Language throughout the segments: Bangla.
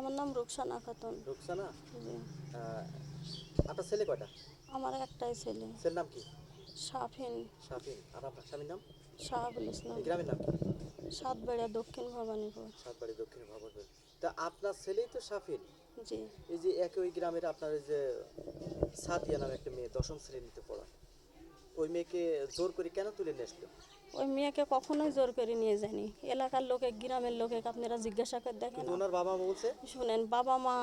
আমার নাম রুকসানা খাতুন। রুকসানা? আপনার ছেলে কয়টা? আমার একটাই ছেলে। ছেলের নাম কি? শাফিন। শাফিন। আর আপনার স্বামীর নাম? শাহাবুল ইসলাম। গ্রামের নাম কি? সাতবেড়া দক্ষিণ ভবানীপুর। সাতবাড়ি দক্ষিণ ভবনপুর। তা আপনার ছেলেই তো শাফিন? জি। এই যে একই গ্রামের আপনার যে সাদিয়া নামে একটা মেয়ে দশম শ্রেণীতে পড়া ওই মেয়েকে জোর করে কেন তুলে নিয়ে আসলো? ওই মেয়েকে কখনোই জোর করে নিয়ে যায়নি। এলাকার লোকে গ্রামের লোকে আপনারা জিজ্ঞাসা করে দেখেন। ওনার বাবা মা বলছে? শুনেন বাবা মা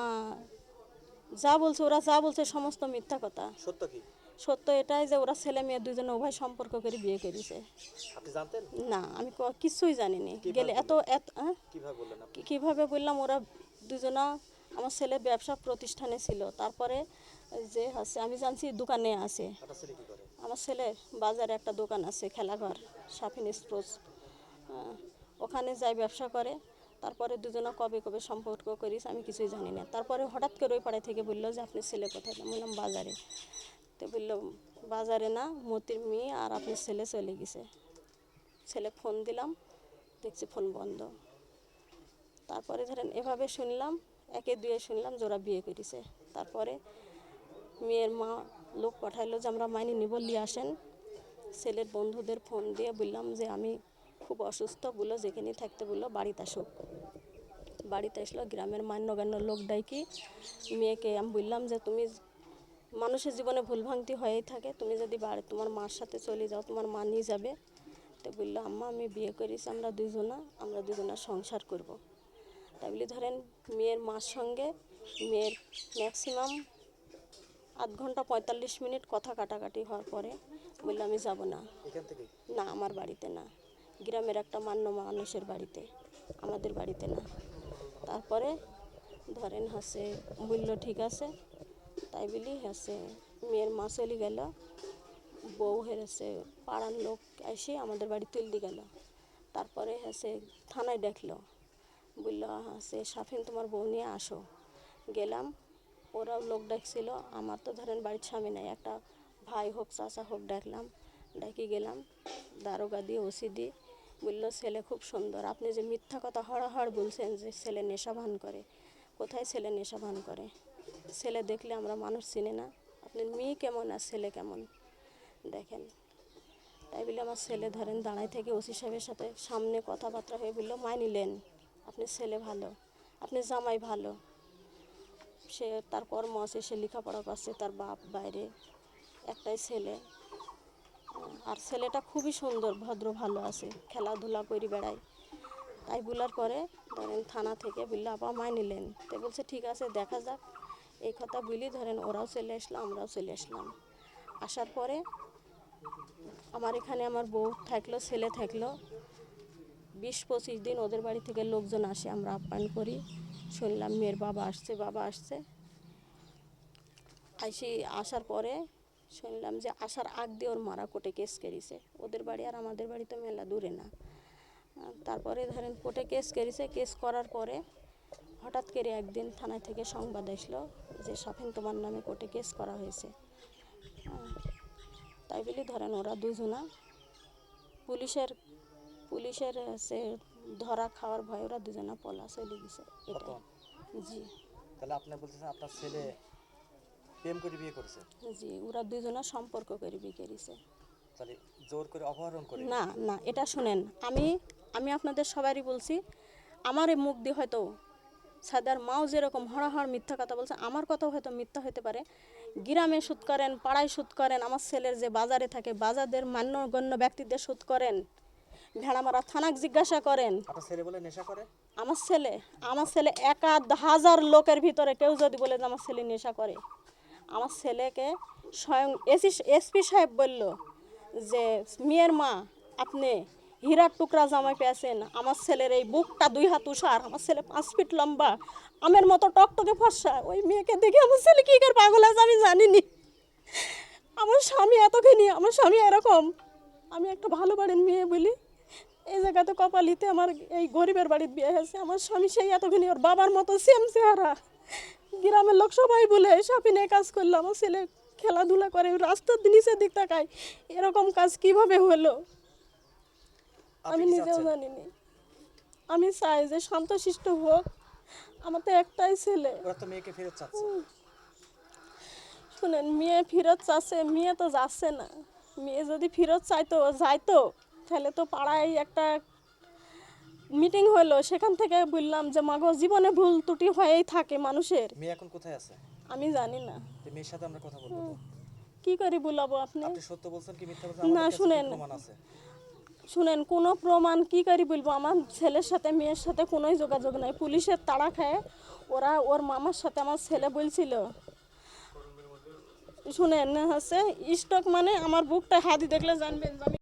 যা বলছে ওরা যা বলছে সমস্ত মিথ্যা কথা। সত্য কি? সত্য এটাই যে ওরা ছেলে মেয়ে দুজনে উভয় সম্পর্ক করে বিয়ে করেছে। আপনি জানতেন? না আমি কিছুই জানিনি। গেলে এত এত হ্যাঁ? কীভাবে বললেন আপনি? কীভাবে বললাম ওরা দুজনা আমার ছেলে ব্যবসা প্রতিষ্ঠানে ছিল। তারপরে যে আছে আমি জানছি দোকানে আছে। করে? আমার ছেলে বাজারে একটা দোকান আছে খেলাঘর সাফিন স্পোর্টস। ওখানে যাই ব্যবসা করে। তারপরে দুজনে কবে কবে সম্পর্ক করিস আমি কিছুই জানি না। তারপরে হঠাৎ করে ওই পাড়া থেকে বলল যে আপনি ছেলে কোথায়? বললাম বাজারে। তো বলল বাজারে না মতির মেয়ে আর আপনার ছেলে চলে গেছে। ছেলে ফোন দিলাম দেখছি ফোন বন্ধ। তারপরে ধরেন এভাবে শুনলাম একে দুয়ে শুনলাম যে ওরা বিয়ে করেছে। তারপরে মেয়ের মা লোক পাঠাইলো যে আমরা মাইনে নিব নিয়ে আসেন। ছেলের বন্ধুদের ফোন দিয়ে বললাম যে আমি খুব অসুস্থ, বলল যেখানে থাকতে বলল বাড়িতে আসুক। বাড়িতে আসলো, গ্রামের মান্যগণ্য লোক ডাইকি মেয়েকে, আমি বললাম যে তুমি মানুষের জীবনে ভুল ভাঙতি হয়েই থাকে, তুমি যদি বাড়ি তোমার মার সাথে চলে যাও, তোমার মা নিয়ে যাবে। তো বলল, আম্মা, আমি বিয়ে করেছি, আমরা দুজনা আমরা দুজনা সংসার করব। তাই বলি, ধরেন মেয়ের মার সঙ্গে, মেয়ের ম্যাক্সিমাম আধ ঘণ্টা পঁয়তাল্লিশ মিনিট কথা কাটাকাটি হওয়ার পরে বলল আমি যাব না। না আমার বাড়িতে না। গ্রামের একটা মান্য মানুষের বাড়িতে আমাদের বাড়িতে না। তারপরে ধরেন হাসে মূল্য ঠিক আছে। তাই বলি হাসে মেয়ের মা চলে গেল। বউ হেরেছে পাড়ার লোক এসে আমাদের বাড়ি তুলতে গেল। তারপরে হাসে থানায় দেখল। বলল হাসে সাফিন তোমার বউ নিয়ে আসো। গেলাম ওরাও লোক ডাকছিল। আমার তো ধরেন বাড়ির স্বামী নাই, একটা ভাই হোক, চাচা হোক, ডাকলাম। ডাকি গেলাম, দারোগা দিয়ে ওসি দিয়ে বলল, ছেলে খুব সুন্দর। আপনি যে মিথ্যা কথা হড়াহড় বলছেন যে ছেলে নেশা ভান করে, কোথায় ছেলে নেশা ভান করে? ছেলে দেখলে আমরা মানুষ চিনি না। আপনার মেয়ে কেমন আর ছেলে কেমন? দেখেন। তাই বলে আমার ছেলে ধরেন দাঁড়ায় থেকে ওসি সাহেবের সাথে সামনে কথাবার্তা হয়ে বলল মাই নিলেন আপনি ছেলে ভালো। আপনি জামাই ভালো। সে তার কর্ম আছে, সে লেখাপড়া করছে তার বাপ বাইরে, একটাই ছেলে। আর ছেলেটা খুবই সুন্দর, ভদ্র, ভালো আছে, খেলাধুলা করে বেড়ায়। তাই বলার পরে ধরেন থানা থেকে বলল আপা মাই নিলেন। তো বলছে, ঠিক আছে, দেখা যাক। এই কথা বলি, ধরেন ওরাও চলে আসলো, আমরাও চলে আসলাম। আসার পরে আমার এখানে আমার বউ থাকল, ছেলে থাকল। বিশ পঁচিশ দিন ওদের বাড়ি থেকে লোকজন আসে, আমরা আপ্যায়ন করি। শুনলাম মেয়ের বাবা আসছে বাবা আসছে। আইসি আসার পরে শুনলাম যে আসার আগ দিয়ে ওর মারা কোর্টে কেস করেছে। ওদের বাড়ি আর আমাদের বাড়ি তো মেলা দূরে না। তারপরে ধরেন কোর্টে কেস করেছে কেস করার পরে হঠাৎ করে একদিন থানায় থেকে সংবাদ আসলো যে সাফিন তোমার নামে কোর্টে কেস করা হয়েছে। তাই বলি ধরেন ওরা দুজনা পুলিশের পুলিশের, সে ধরা খাওয়ার ভয় ওরা দুজনে পলা চলে গেছে এটা জি। তাহলে আপনি বলতেছেন আপনার ছেলে প্রেম করে বিয়ে করেছে? জি ওরা দুজনা সম্পর্ক করে বিয়ে করেছে। তাহলে জোর করে অপহরণ করে? না না এটা শুনেন আমি আমি আপনাদের সবারই বলছি আমার এই মুখ দিয়ে হয়তো সাদার মাও যেরকম হড়াহড় মিথ্যা কথা বলছে আমার কথাও হয়তো মিথ্যা হতে পারে। গ্রামে সুদ করেন পাড়ায় সুদ করেন আমার ছেলের যে বাজারে থাকে বাজারদের মান্যগণ্য ব্যক্তিদের সুদ করেন। ভেড়ামারা থানাক জিজ্ঞাসা করেন। ছেলে বলে নেশা করে? আমার ছেলে আমার ছেলে এক হাজার লোকের ভিতরে কেউ যদি বলে যে আমার ছেলে নেশা করে। আমার ছেলেকে স্বয়ং এসি এসপি সাহেব বলল যে মেয়ের মা আপনি হীরার টুকরা জামাই পেয়েছেন। আমার ছেলের এই বুকটা দুই হাত উষার আমার ছেলে পাঁচ ফিট লম্বা। আমের মতো টকটকে ফর্সা। ওই মেয়েকে দেখে আমার ছেলে কী করে পাগল আছে আমি জানিনি। আমার স্বামী এতখানি আমার স্বামী এরকম। আমি একটা ভালো বাড়ির মেয়ে বলি। এই জায়গাতে কপালিতে আমার এই গরিবের বাড়ির বিয়ে হয়েছে। আমার স্বামী সেই এতখানি ওর বাবার মতো সেম চেহারা। গ্রামের লোক সবাই বলে সাপিনে কাজ করল আমার ছেলে খেলাধুলা করে রাস্তার নিচের দিক তাকায়। এরকম কাজ কীভাবে হলো? আমি নিজেও? জানিনি। আমি চাই যে শান্তশিষ্ট হোক আমার তো একটাই ছেলে। ওরা তো মেয়েকে ফেরত চাচ্ছে। শুনেন মেয়ে ফেরত চাচ্ছে মেয়ে তো যাচ্ছে না। মেয়ে যদি ফেরত চাইতো যাইতো। তাহলে তো পাড়ায় একটা মিটিং হলো সেখান থেকে বললাম যে মাগো জীবনে ভুল ত্রুটি হয়েই থাকে মানুষের। মেয়ে এখন কোথায় আছে? আমি জানি না। তো মেয়ের সাথে আমরা কথা বলব তো। কি করে বলাবো আপনি? আপনি সত্য বলছেন কি মিথ্যা বলছেন? না, আমাদের কাছে কি শুনেন। প্রমাণ আছে? শুনেন কোনো প্রমাণ কি করে বলব? আমার ছেলের সাথে মেয়ের সাথে কোনোই যোগাযোগ নাই। পুলিশের তাড়া খায়। ওরা ওর মামার সাথে আমার ছেলে বলছিল। শুনেন হচ্ছে স্টক মানে আমার বুকটা হাতি দেখলে জানবেন যে আমি